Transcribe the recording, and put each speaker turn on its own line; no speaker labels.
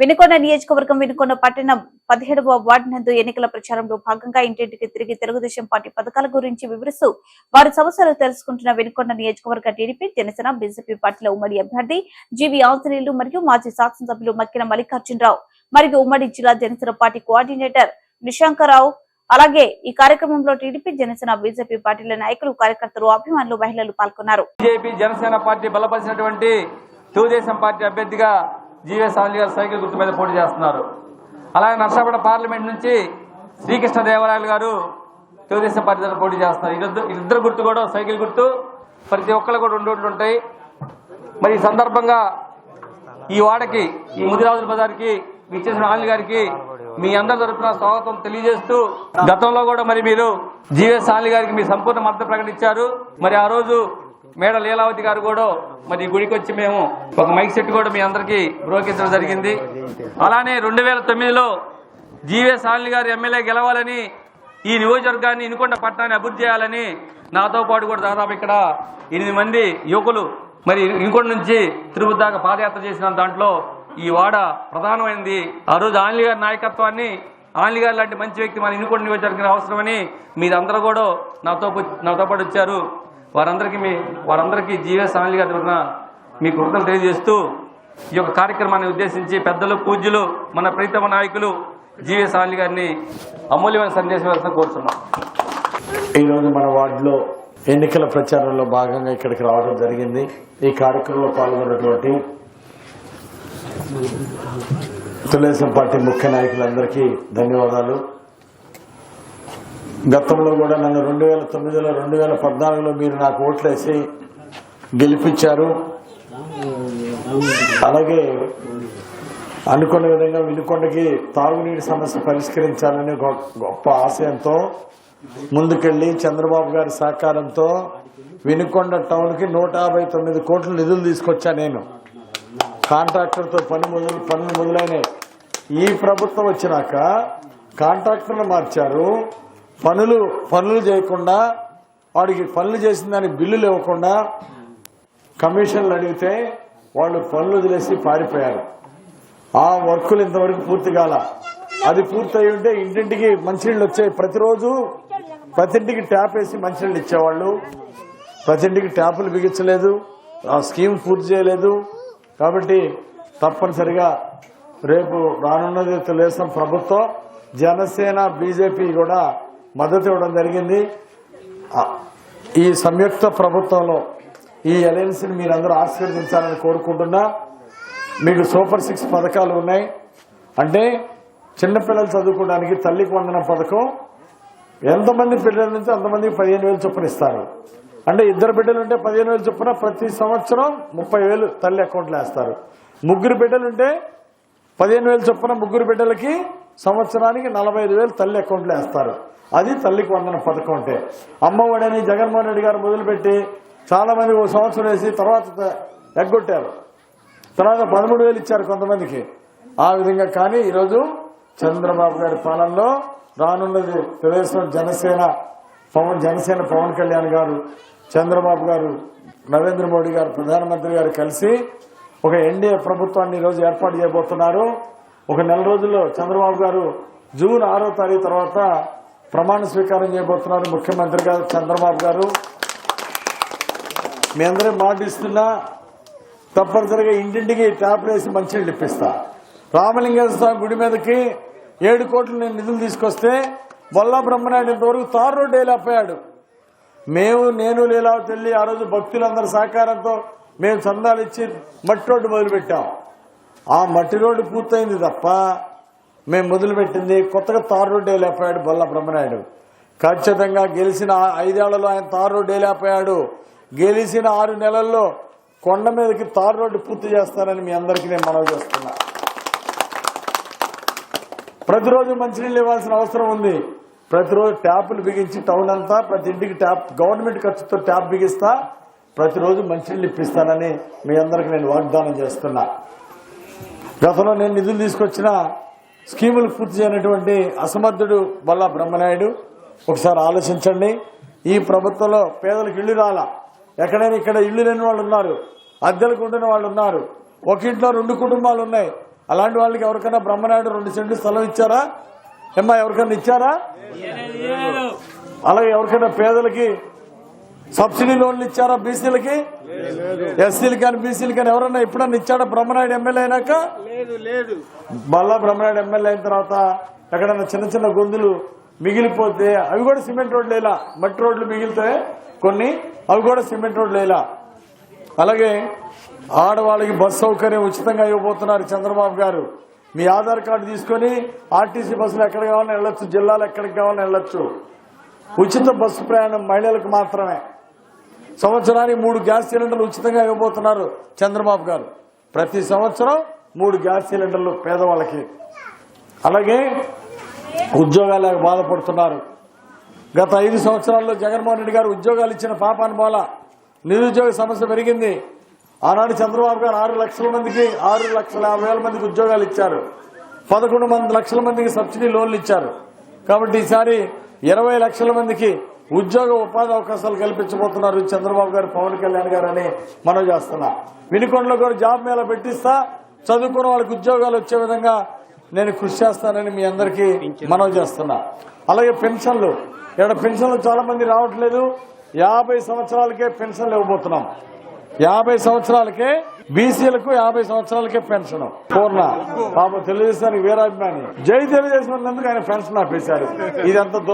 వినుకొండ నియోజకవర్గం వినుకొండ పట్టణం పదిహేడవ వార్డు నందు ఎన్నికల ప్రచారంలో భాగంగా ఇంటింటికి తిరిగి తెలుగుదేశం పార్టీ పథకాల గురించి వివరిస్తూ వారి సమస్యలు తెలుసుకుంటున్న వినుకొండ నియోజకవర్గ టీడీపీ జనసేన బీజేపీ పార్టీల ఉమ్మడి అభ్యర్థి జీవి ఆంజనేయులు మరియు మాజీ శాసనసభ్యులు మక్కిన మల్లికార్జునరావు మరియు ఉమ్మడి జిల్లా జనసేన పార్టీ కోఆర్డినేటర్ నిశాంకరావు. అలాగే ఈ కార్యక్రమంలో టీడీపీ జనసేన బీజేపీ పార్టీల నాయకులు కార్యకర్తలు అభిమానులు మహిళలు పాల్గొన్నారు.
బీజేపీ జనసేన పార్టీ బలపరిచినటువంటి తెలుగుదేశం పార్టీ అభ్యర్థిగా జీవీఎస్ ఆంజలి గారు సైకిల్ గుర్తు మీద పోటీ చేస్తున్నారు. అలాగే నర్సాపేట పార్లమెంట్ నుంచి శ్రీకృష్ణదేవరాయలు గారు తెలుగుదేశం పార్టీ తరఫున పోటీ చేస్తున్నారు. ఇద్దరు ఇద్దరు గుర్తు కూడా సైకిల్ గుర్తు. ప్రతి ఒక్కళ్ళు కూడా రెండు ఉంటాయి. మరి ఈ సందర్భంగా ఈ వాడకి ఈ ముదిరాజుల బజార్కి విచ్చేసిన ఆంజలి గారికి మీ అందరి తరఫున స్వాగతం తెలియజేస్తూ గతంలో కూడా మరి మీరు జీవీఎస్ ఆంజలి గారికి మీ సంపూర్ణ మద్దతు ప్రకటించారు. మరి ఆ రోజు మేడ లీలావతి గారు కూడా మరి గుడికి వచ్చి మేము ఒక మైక్ సెట్ కూడా మీ అందరికీ బ్రోకించడం జరిగింది. అలానే రెండు వేల తొమ్మిదిలో జీవీఎస్ ఆంజలి గారు ఎమ్మెల్యే గెలవాలని ఈ నియోజకవర్గాన్ని ఇనుకొండ పట్టణాన్ని అభివృద్ధి చేయాలని నాతో పాటు కూడా దాదాపు ఇక్కడ ఎనిమిది మంది యువకులు మరి ఇంకొండ నుంచి తిరుపతి దాకా పాదయాత్ర చేసిన దాంట్లో ఈ వాడ ప్రధానమైనది ఆ రోజు ఆంజలి గారి నాయకత్వాన్ని ఆంజలి గారు లాంటి మంచి వ్యక్తి మన ఇనుకొండ నియోజకవర్గం అవసరమని మీరందరూ కూడా నాతో నాతో పాటు వచ్చారు. వారందరికీ మీ వారందరికీ జీవస్ ఆంజలి గారి తరఫున మీ కృతజ్ఞతలు తెలియజేస్తూ ఈ యొక్క కార్యక్రమాన్ని ఉద్దేశించి పెద్దలు పూజ్యులు మన ప్రీతమ నాయకులు జీవస్ ఆంజలి గారిని అమూల్యమైన సందేశం ఇవ్వాల్సిన కోరుతున్నాం
ఈరోజు మన వార్డులో ఎన్నికల ప్రచారంలో భాగంగా ఇక్కడికి రావడం జరిగింది. ఈ కార్యక్రమంలో పాల్గొన్నటువంటి తెలుగుదేశం పార్టీ ముఖ్య నాయకులందరికీ ధన్యవాదాలు. గతంలో కూడా నన్ను రెండు వేల తొమ్మిదిలో రెండు వేల పద్నాలుగులో మీరు నాకు ఓట్లేసి గెలిపించారు. అలాగే అనుకున్న విధంగా వినుకొండకి తాగునీటి సమస్య పరిష్కరించాలని గొప్ప ఆశయంతో ముందుకెళ్ళి చంద్రబాబు గారి సహకారంతో వినుకొండ టౌన్కి నూట యాభై తొమ్మిది కోట్ల నిధులు తీసుకొచ్చా నేను. కాంట్రాక్టర్తో పని మొదలు పనులు మొదలైనవి ఈ ప్రభుత్వం వచ్చినాక కాంట్రాక్టర్లు మార్చారు. పనులు పనులు చేయకుండా వాడికి పనులు చేసిన దానికి బిల్లులు ఇవ్వకుండా కమిషన్లు అడిగితే వాళ్ళు పనులు వదిలేసి పారిపోయారు. ఆ వర్కులు ఇంతవరకు పూర్తి కాల. అది పూర్తి ఉంటే ఇంటింటికి మంచినీళ్ళు వచ్చాయి. ప్రతిరోజు ప్రతింటికి ట్యాప్ వేసి మంచినీళ్ళు ఇచ్చేవాళ్ళు. ప్రతింటికి ట్యాపులు బిగించలేదు. ఆ స్కీమ్ పూర్తి చేయలేదు. కాబట్టి తప్పనిసరిగా రేపు రానున్నది తెలుగుదేశం ప్రభుత్వం జనసేన బీజేపీ కూడా మద్దతు ఇవ్వడం జరిగింది. ఈ సంయుక్త ప్రభుత్వంలో ఈ అలయన్స్ని మీరందరూ ఆశీర్వదించాలని కోరుకుంటున్నా. మీకు సూపర్ సిక్స్ పథకాలు ఉన్నాయి. అంటే చిన్నపిల్లలు చదువుకోవడానికి తల్లికి వందన పథకం. ఎంతమంది పిల్లల నుంచి అంతమందికి పదిహేను వేలు చొప్పున ఇస్తారు. అంటే ఇద్దరు బిడ్డలు ఉంటే పదిహేను వేలు చొప్పున ప్రతి సంవత్సరం ముప్పై వేలు తల్లి అకౌంట్లో వేస్తారు. ముగ్గురు బిడ్డలు ఉంటే పదిహేను వేలు చొప్పున ముగ్గురు బిడ్డలకి సంవత్సరానికి నలభై ఐదు వేలు తల్లి అకౌంట్లో వేస్తారు. అది తల్లికి వందన పథకం అంటే. అమ్మఒడని జగన్మోహన్ రెడ్డి గారు మొదలుపెట్టి చాలామంది ఓ సంవత్సరం వేసి తర్వాత ఎగ్గొట్టారు. తర్వాత పదమూడు వేలు ఇచ్చారు కొంతమందికి. ఆ విధంగా కానీ ఈరోజు చంద్రబాబు గారి పాలనలో రానున్నది తెలుగుదేశం జనసేన పవన్ జనసేన పవన్ కళ్యాణ్ గారు చంద్రబాబు గారు నరేంద్ర మోడీ గారు ప్రధానమంత్రి గారు కలిసి ఒక ఎన్డీఏ ప్రభుత్వాన్ని ఈరోజు ఏర్పాటు చేయబోతున్నారు. ఒక నెల రోజుల్లో చంద్రబాబు గారు జూన్ ఆరో తారీఖు తర్వాత ప్రమాణ స్వీకారం చేయబోతున్నారు ముఖ్యమంత్రి గారు చంద్రబాబు గారు. మీ అందరూ మాటిస్తున్నా తప్పనిసరిగా ఇంటింటికి ట్యాప్ వేసి మంచినీళ్ళు ఇప్పిస్తా. రామలింగేశ్వర స్వామి గుడి మీదకి ఏడు కోట్లు నేను నిధులు తీసుకొస్తే బొల్లా బ్రహ్మనాయుడు ఇంతవరకు తారు రోడ్డు వేయలేకపోయాడు మేము నేను లీలావతి వెళ్ళి ఆ రోజు భక్తులందరి సహకారంతో మేము చందాలు ఇచ్చి మట్టి రోడ్డు మొదలుపెట్టాం. ఆ మట్టి రోడ్డు పూర్తయింది తప్ప మేము మొదలుపెట్టింది కొత్తగా తారు రోడ్డు వేయలేకపోయాడు బొల్ల బ్రహ్మనాయుడు. ఖచ్చితంగా గెలిచిన ఐదేళ్ళలో ఆయన తారు రోడ్డు వేయలేకపోయాడు గెలిచిన ఆరు నెలల్లో కొండ మీదకి తారు రోడ్డు పూర్తి చేస్తానని మీ అందరికీ నేను మనవి చేస్తున్నా. ప్రతిరోజు మంచినీళ్ళు ఇవ్వాల్సిన అవసరం ఉంది. ప్రతిరోజు ట్యాపులు బిగించి టౌన్ అంతా ప్రతి ఇంటికి ట్యాప్ గవర్నమెంట్ ఖర్చుతో ట్యాప్ బిగిస్తా ప్రతిరోజు మంచినీళ్ళు ఇప్పిస్తానని మీ అందరికి నేను వాగ్దానం చేస్తున్నా. గతంలో నేను నిధులు తీసుకొచ్చిన స్కీములు పూర్తి చేయనటువంటి అసమర్థుడు బల్లా బ్రహ్మనాయుడు. ఒకసారి ఆలోచించండి. ఈ ప్రభుత్వంలో పేదలకు ఇల్లు రాలా. ఎక్కడైనా ఇక్కడ ఇల్లు లేని వాళ్ళు ఉన్నారు. అద్దెలకు ఉండిన వాళ్ళు ఉన్నారు. ఒక ఇంట్లో రెండు కుటుంబాలు ఉన్నాయి. అలాంటి వాళ్ళకి ఎవరికైనా బ్రహ్మనాయుడు రెండు సెంట్లు స్థలం ఇచ్చారా? ఏమ్మా ఎవరికైనా ఇచ్చారా? అలాగే ఎవరికైనా పేదలకి సబ్సిడీ లోన్లు ఇచ్చారా బీసీలకి? ఎస్సీలకి కానీ బీసీలకి కానీ ఎవరన్నా ఎప్పుడన్నా ఇచ్చాడా బ్రహ్మనాయుడు ఎమ్మెల్యే అయినాక? మళ్ళా బ్రహ్మనాయుడు ఎమ్మెల్యే అయిన తర్వాత ఎక్కడన్నా చిన్న చిన్న గొంతులు మిగిలిపోతే అవి కూడా సిమెంట్ రోడ్లు వేలా మట్టి రోడ్లు మిగిలితే కొన్ని అవి కూడా సిమెంట్ రోడ్లు వేలా అలాగే ఆడవాళ్ళకి బస్ సౌకర్యం ఉచితంగా ఇవ్వబోతున్నారు చంద్రబాబు గారు. మీ ఆధార్ కార్డు తీసుకొని ఆర్టీసీ బస్సులు ఎక్కడ కావాలని వెళ్ళొచ్చు జిల్లాలో ఎక్కడికి కావాలని వెళ్ళొచ్చు. ఉచిత బస్సు ప్రయాణం మహిళలకు మాత్రమే. సంవత్సరానికి మూడు గ్యాస్ సిలిండర్లు ఉచితంగా ఇవ్వబోతున్నారు చంద్రబాబు గారు. ప్రతి సంవత్సరం మూడు గ్యాస్ సిలిండర్లు పేదవాళ్ళకి. అలాగే ఉద్యోగాలు బాధపడుతున్నారు. గత ఐదు సంవత్సరాల్లో జగన్మోహన్ రెడ్డి గారు ఉద్యోగాలు ఇచ్చిన పాపాన్ని పోల నిరుద్యోగ సమస్య పెరిగింది. ఆనాడు చంద్రబాబు గారు ఆరు లక్షల మందికి ఆరు లక్షల యాభై వేల మందికి ఉద్యోగాలు ఇచ్చారు. పదకొండు మంది లక్షల మందికి సబ్సిడీ లోన్లు ఇచ్చారు. కాబట్టి ఈసారి ఇరవై లక్షల మందికి ఉద్యోగ ఉపాధి అవకాశాలు కల్పించబోతున్నారు చంద్రబాబు గారు పవన్ కళ్యాణ్ గారు అని మనం చేస్తున్నా. వినుకొండలో కూడా జాబ్ మేళ పెట్టిస్తా. చదువుకున్న వాళ్ళకి ఉద్యోగాలు వచ్చే విధంగా నేను కృషి చేస్తానని మీ అందరికీ మనం చేస్తున్నా. అలాగే పెన్షన్లు. ఇక్కడ పెన్షన్లు చాలా మంది రావట్లేదు. యాభై సంవత్సరాలకే పెన్షన్లు ఇవ్వబోతున్నాం. యాభై సంవత్సరాలకే బీసీలకు యాభై సంవత్సరాలకే పెన్షన్. పూర్ణ. పాప తెలుగుదేశానికి వీరాభిమాని. జై తెలుగుదేశం ఎందుకు ఆయన పెన్షన్ ఆపేశారు. ఇదంతా